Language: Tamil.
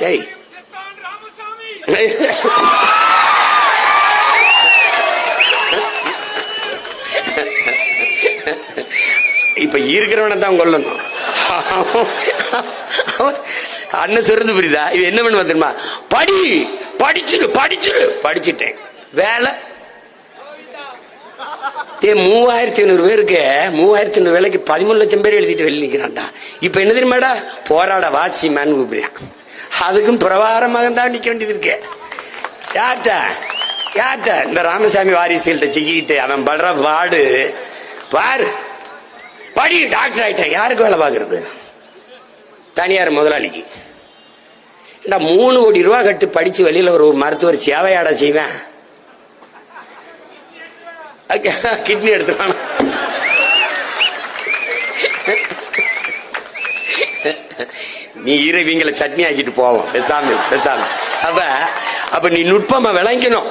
டேய் இப்ப இருக்கிறவனை தான் கொல்லணும். அண்ணன் சொல்றது புரியுதா? இது என்ன பண்ணுவா தெரியுமா? படி படிச்சுடு படிச்சுடு படிச்சுட்டேன். வேலை. ஏ மூவாயிரத்தி ஐநூறு பேருக்கு மூவாயிரத்தி ஐநூறு வேலைக்கு பதிமூணு லட்சம் பேர் எழுதிட்டு வெளியே நிக்கிறான்டா. இப்ப என்ன தெரியுமாடா? போராட வாசி மேன் கூப்பிடுறான். அதுக்கும் பிரபாரமாக தான் நிக்க வேண்டியது இருக்கு. யார்ட்ட? யார்ட்ட? இந்த ராமசாமி வாரிசுகள்கிட்ட சிக்கிட்டு அவன் படுற பாடு பாரு. படி டாக்டர் ஆயிட்டேன். யாருக்கு வேலை பார்க்கறது? தனியார் முதலாளிக்கு. ஏண்டா மூணு கோடி ரூபா கட்டு படிச்சு வெளியில ஒரு மருத்துவர் சேவையாட செய்வேன். கிட்னி எடுத்துவான நீ இரு இவங்களை சட்னி ஆக்கிட்டு போவோம். பெத்தாம பெத்தாம அப்ப அப்ப நீ நுட்பமா விளங்கணும்